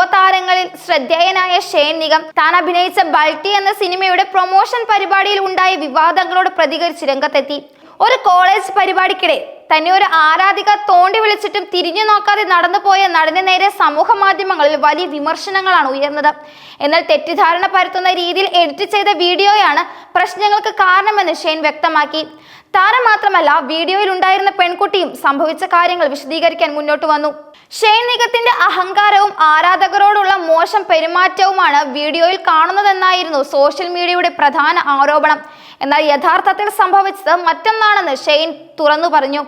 യുവതാരങ്ങളിൽ ശ്രദ്ധേയനായ ഷെയ്ൻ നിഗം താൻ അഭിനയിച്ച ബൾട്ടി എന്ന സിനിമയുടെ പ്രൊമോഷൻ പരിപാടിയിൽ ഉണ്ടായ വിവാദങ്ങളോട് പ്രതികരിച്ച് രംഗത്തെത്തി. ഒരു കോളേജ് പരിപാടിക്കിടെ തന്നെ ഒരു ആരാധിക തോണ്ടി വിളിച്ചിട്ടും തിരിഞ്ഞു നോക്കാതെ നടന്നുപോയ നടന് നേരെ സമൂഹ മാധ്യമങ്ങളിൽ വലിയ വിമർശനങ്ങളാണ് ഉയർന്നത്. എന്നാൽ തെറ്റിദ്ധാരണ പരത്തുന്ന രീതിയിൽ എഡിറ്റ് ചെയ്ത വീഡിയോയാണ് പ്രശ്നങ്ങൾക്ക് കാരണമെന്ന് ഷെയ്ൻ വ്യക്തമാക്കി. താരം മാത്രമല്ല വീഡിയോയിൽ ഉണ്ടായിരുന്ന പെൺകുട്ടിയും സംഭവിച്ച കാര്യങ്ങൾ വിശദീകരിക്കാൻ മുന്നോട്ട് വന്നു. ഷെയ്ൻ നിഗത്തിന്റെ അഹങ്കാരവും ആരാധകരോടുള്ള മോശം പെരുമാറ്റവുമാണ് വീഡിയോയിൽ കാണുന്നതെന്നായിരുന്നു സോഷ്യൽ മീഡിയയുടെ പ്രധാന ആരോപണം. എന്നാൽ യഥാർത്ഥത്തിൽ സംഭവിച്ചത് മറ്റൊന്നാണെന്ന് ഷെയ്ൻ തുറന്നു പറഞ്ഞു.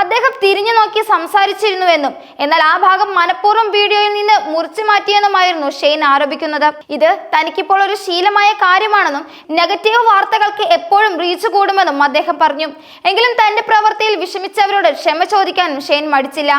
അദ്ദേഹം തിരിഞ്ഞു നോക്കി സംസാരിച്ചിരുന്നുവെന്നും എന്നാൽ ആ ഭാഗം മനഃപൂർവം വീഡിയോയിൽ നിന്ന് മുറിച്ചു മാറ്റിയെന്നുമായിരുന്നു ഷെയ്ൻ ആരോപിക്കുന്നത്. ഇത് തനിക്കിപ്പോൾ ഒരു ശീലമായ കാര്യമാണെന്നും നെഗറ്റീവ് വാർത്തകൾക്ക് എപ്പോഴും റീച്ച് കൂടുമെന്നും അദ്ദേഹം പറഞ്ഞു. എങ്കിലും തന്റെ പ്രവൃത്തിയിൽ വിഷമിച്ചവരോട് ക്ഷമ ചോദിക്കാനും ഷെയ്ൻ മടിച്ചില്ല.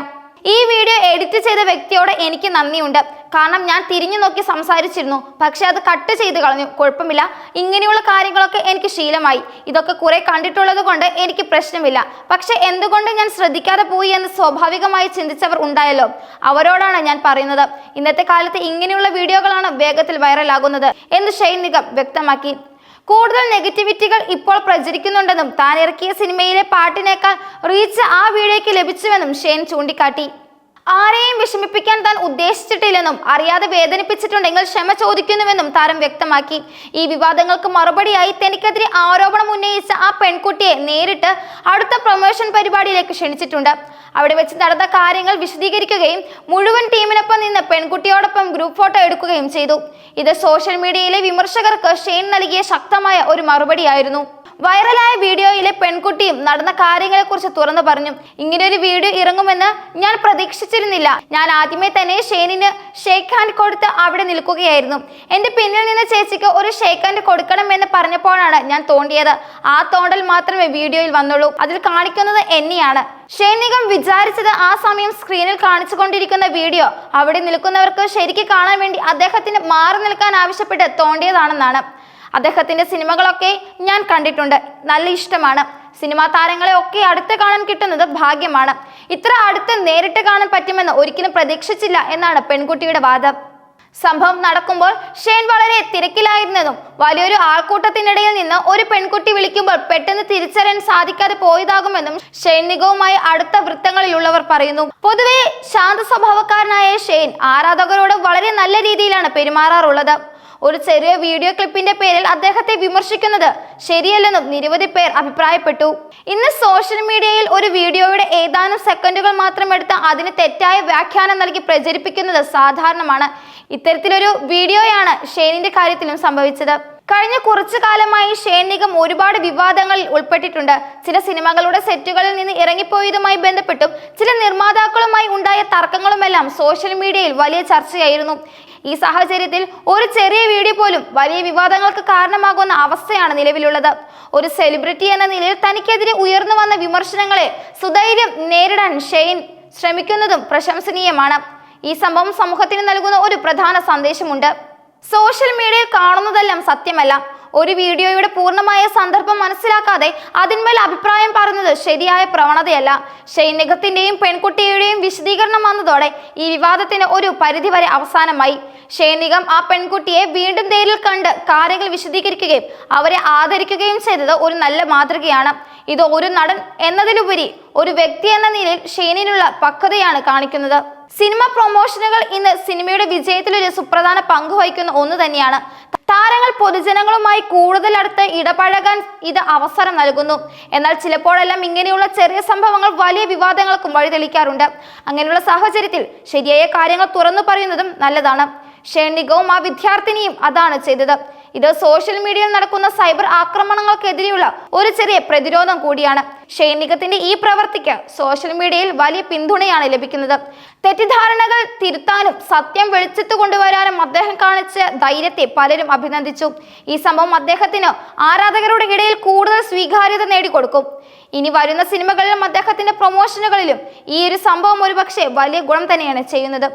ഈ വീഡിയോ എഡിറ്റ് ചെയ്ത വ്യക്തിയോട് എനിക്ക് നന്ദിയുണ്ട്. കാരണം ഞാൻ തിരിഞ്ഞു നോക്കി സംസാരിച്ചിരുന്നു. പക്ഷെ അത് കട്ട് ചെയ്ത് കളഞ്ഞു. കുഴപ്പമില്ല. ഇങ്ങനെയുള്ള കാര്യങ്ങളൊക്കെ എനിക്ക് ശീലമായി. ഇതൊക്കെ കുറെ കണ്ടിട്ടുള്ളത് കൊണ്ട് എനിക്ക് പ്രശ്നമില്ല. പക്ഷെ എന്തുകൊണ്ട് ഞാൻ ശ്രദ്ധിക്കാതെ പോയി എന്ന് സ്വാഭാവികമായി ചിന്തിച്ചവർ ഉണ്ടായല്ലോ. അവരോടാണ് ഞാൻ പറയുന്നത്. ഇന്നത്തെ കാലത്ത് ഇങ്ങനെയുള്ള വീഡിയോകളാണ് വേഗത്തിൽ വൈറലാകുന്നത് എന്ന് നിഗം വ്യക്തമാക്കി. കൂടുതൽ നെഗറ്റിവിറ്റികൾ ഇപ്പോൾ പ്രചരിക്കുന്നുണ്ടെന്നും താൻ ഇറക്കിയ സിനിമയിലെ പാട്ടിനേക്കാൾ റീച്ച് ആ വീഡിയോയ്ക്ക് ലഭിച്ചുവെന്നും ഷെയ്ൻ ചൂണ്ടിക്കാട്ടി. ആരെയും വിഷമിപ്പിക്കാൻ താൻ ഉദ്ദേശിച്ചിട്ടില്ലെന്നും അറിയാതെ വേദനിപ്പിച്ചിട്ടുണ്ടെങ്കിൽ ക്ഷമ ചോദിക്കുന്നുവെന്നും താരം വ്യക്തമാക്കി. ഈ വിവാദങ്ങൾക്ക് മറുപടിയായി തനിക്കെതിരെ ആരോപണം ഉന്നയിച്ച ആ പെൺകുട്ടിയെ നേരിട്ട് അടുത്ത പ്രൊമോഷൻ പരിപാടിയിലേക്ക് ക്ഷണിച്ചിട്ടുണ്ട്. അവിടെ വെച്ച് നടന്ന കാര്യങ്ങൾ വിശദീകരിക്കുകയും മുഴുവൻ ടീമിനൊപ്പം നിന്ന് പെൺകുട്ടിയോടൊപ്പം ഗ്രൂപ്പ് ഫോട്ടോ എടുക്കുകയും ചെയ്തു. ഇത് സോഷ്യൽ മീഡിയയിലെ വിമർശകർക്ക് ഷെയ്ൻ നൽകിയ ശക്തമായ ഒരു മറുപടിയായിരുന്നു. വൈറലായ വീഡിയോയിലെ പെൺകുട്ടിയും നടന്ന കാര്യങ്ങളെക്കുറിച്ച് തുറന്നു പറഞ്ഞു. ഇങ്ങനെ ഒരു വീഡിയോ ഇറങ്ങുമെന്ന് ഞാൻ പ്രതീക്ഷിച്ചിരുന്നില്ല. ഞാൻ ആദ്യമേ തന്നെ ഷെയ്നിന് ഷേക്ക് ഹാൻഡ് കൊടുത്ത് അവിടെ നിൽക്കുകയായിരുന്നു. എന്റെ പിന്നിൽ നിന്ന് ചേച്ചിക്ക് ഒരു ഷേക്ക് ഹാൻഡ് കൊടുക്കണം എന്ന് പറഞ്ഞപ്പോഴാണ് ഞാൻ തോണ്ടിയത്. ആ തോണ്ടൽ മാത്രമേ വീഡിയോയിൽ വന്നുള്ളൂ. അതിൽ കാണിക്കുന്നത് എന്നെയാണ്. ഷെയ്നികം വിചാരിച്ചത് ആ സമയം സ്ക്രീനിൽ കാണിച്ചുകൊണ്ടിരിക്കുന്ന വീഡിയോ. അവിടെ നിൽക്കുന്നവർക്ക് ശരിക്ക് കാണാൻ വേണ്ടി അദ്ദേഹത്തിന് മാറി നിൽക്കാൻ ആവശ്യപ്പെട്ട് തോണ്ടിയതാണെന്നാണ്. അദ്ദേഹത്തിന്റെ സിനിമകളൊക്കെ ഞാൻ കണ്ടിട്ടുണ്ട്. നല്ല ഇഷ്ടമാണ്. സിനിമാ താരങ്ങളെ ഒക്കെ അടുത്ത് കാണാൻ കിട്ടുന്നത് ഭാഗ്യമാണ്. ഇത്ര അടുത്ത് നേരിട്ട് കാണാൻ പറ്റുമെന്ന് ഒരിക്കലും പ്രതീക്ഷിച്ചില്ല എന്നാണ് പെൺകുട്ടിയുടെ വാദം. സംഭവം നടക്കുമ്പോൾ ഷെയ്ൻ വളരെ തിരക്കിലായിരുന്നതും വലിയൊരു ആൾക്കൂട്ടത്തിനിടയിൽ നിന്ന് ഒരു പെൺകുട്ടി വിളിക്കുമ്പോൾ പെട്ടെന്ന് തിരിച്ചറിയാൻ സാധിക്കാതെ പോയതാകുമെന്നും ഷെയ്ൻ നിഗവുമായി അടുത്ത വൃത്തങ്ങളിലുള്ളവർ പറയുന്നു. പൊതുവെ ശാന്ത സ്വഭാവക്കാരനായ ഷെയ്ൻ ആരാധകരോട് വളരെ നല്ല രീതിയിലാണ് പെരുമാറാറുള്ളത്. ഒരു ചെറിയ വീഡിയോ ക്ലിപ്പിന്റെ പേരിൽ അദ്ദേഹത്തെ വിമർശിക്കുന്നത് ശരിയല്ലെന്നും നിരവധി പേർ അഭിപ്രായപ്പെട്ടു. ഇന്ന് സോഷ്യൽ മീഡിയയിൽ ഒരു വീഡിയോയുടെ ഏതാനും സെക്കൻഡുകൾ മാത്രം എടുത്ത് അതിന് തെറ്റായ വ്യാഖ്യാനം നൽകി പ്രചരിപ്പിക്കുന്നത് സാധാരണമാണ്. ഇത്തരത്തിലൊരു വീഡിയോയാണ് ഷെയ്നിന്റെ കാര്യത്തിലും സംഭവിച്ചത്. കഴിഞ്ഞ കുറച്ചു കാലമായി ഷെയ്ൻ നിഗം ഒരുപാട് വിവാദങ്ങളിൽ ഉൾപ്പെട്ടിട്ടുണ്ട്. ചില സിനിമകളുടെ സെറ്റുകളിൽ നിന്ന് ഇറങ്ങിപ്പോയതുമായി ബന്ധപ്പെട്ടും ചില നിർമ്മാതാക്കളുമായി ഉണ്ടായ തർക്കങ്ങളുമെല്ലാം സോഷ്യൽ മീഡിയയിൽ വലിയ ചർച്ചയായിരുന്നു. ഈ സാഹചര്യത്തിൽ ഒരു ചെറിയ വീഡിയോ പോലും വലിയ വിവാദങ്ങൾക്ക് കാരണമാകുന്ന അവസ്ഥയാണ് നിലവിലുള്ളത്. ഒരു സെലിബ്രിറ്റി എന്ന നിലയിൽ തനിക്കെതിരെ ഉയർന്നു വന്ന വിമർശനങ്ങളെ സുധൈര്യം നേരിടാൻ ഷെയ്ൻ ശ്രമിക്കുന്നതും പ്രശംസനീയമാണ്. ഈ സംഭവം സമൂഹത്തിന് നൽകുന്ന ഒരു പ്രധാന സന്ദേശമുണ്ട്. സോഷ്യൽ മീഡിയയിൽ കാണുന്നതെല്ലാം സത്യമല്ല. ഒരു വീഡിയോയുടെ പൂർണമായ സന്ദർഭം മനസ്സിലാക്കാതെ അതിന്മേൽ അഭിപ്രായം പറയുന്നത് ശരിയായ പ്രവണതയല്ല. ഷൈനികത്തിന്റെയും പെൺകുട്ടിയുടെയും വിശദീകരണം വന്നതോടെ ഈ വിവാദത്തിന് ഒരു പരിധിവരെ അവസാനമായി. ഷൈനികം ആ പെൺകുട്ടിയെ വീണ്ടും നേരിൽ കണ്ട് കാര്യങ്ങൾ വിശദീകരിക്കുകയും അവരെ ആദരിക്കുകയും ചെയ്തത് ഒരു നല്ല മാതൃകയാണ്. ഇത് ഒരു നടൻ എന്നതിലുപരി ഒരു വ്യക്തി എന്ന നിലയിൽ ഷെയ്നിനുള്ള പക്വതയാണ് കാണിക്കുന്നത്. സിനിമ പ്രൊമോഷനുകൾ ഇന്ന് സിനിമയുടെ വിജയത്തിൽ ഒരു സുപ്രധാന പങ്ക് വഹിക്കുന്ന ഒന്ന് തന്നെയാണ്. താരങ്ങൾ പൊതുജനങ്ങളുമായി കൂടുതൽ അടുത്ത് ഇടപഴകാൻ ഇത് അവസരം നൽകുന്നു. എന്നാൽ ചിലപ്പോഴെല്ലാം ഇങ്ങനെയുള്ള ചെറിയ സംഭവങ്ങൾ വലിയ വിവാദങ്ങൾക്കും വഴിതെളിക്കാറുണ്ട്. അങ്ങനെയുള്ള സാഹചര്യത്തിൽ ശരിയായ കാര്യങ്ങൾ തുറന്നു പറയുന്നതും നല്ലതാണ്. ഷേണികവും ആ വിദ്യാർത്ഥിനിയും അതാണ് ചെയ്തത്. ഇത് സോഷ്യൽ മീഡിയയിൽ നടക്കുന്ന സൈബർ ആക്രമണങ്ങൾക്കെതിരെയുള്ള ഒരു ചെറിയ പ്രതിരോധം കൂടിയാണ്. ഷൈനികത്തിന്റെ ഈ പ്രവൃത്തിക്ക് സോഷ്യൽ മീഡിയയിൽ വലിയ പിന്തുണയാണ് ലഭിക്കുന്നത്. തെറ്റിദ്ധാരണകൾ തിരുത്താനും സത്യം വെളിച്ചത്ത് കൊണ്ടുവരാനും അദ്ദേഹം കാണിച്ച ധൈര്യത്തെ പലരും അഭിനന്ദിച്ചു. ഈ സംഭവം അദ്ദേഹത്തിന് ആരാധകരുടെ ഇടയിൽ കൂടുതൽ സ്വീകാര്യത നേടിക്കൊടുക്കും. ഇനി വരുന്ന സിനിമകളിലും അദ്ദേഹത്തിന്റെ പ്രൊമോഷനുകളിലും ഈ ഒരു സംഭവം ഒരുപക്ഷെ വലിയ ഗുണം തന്നെയാണ് ചെയ്യുന്നത്.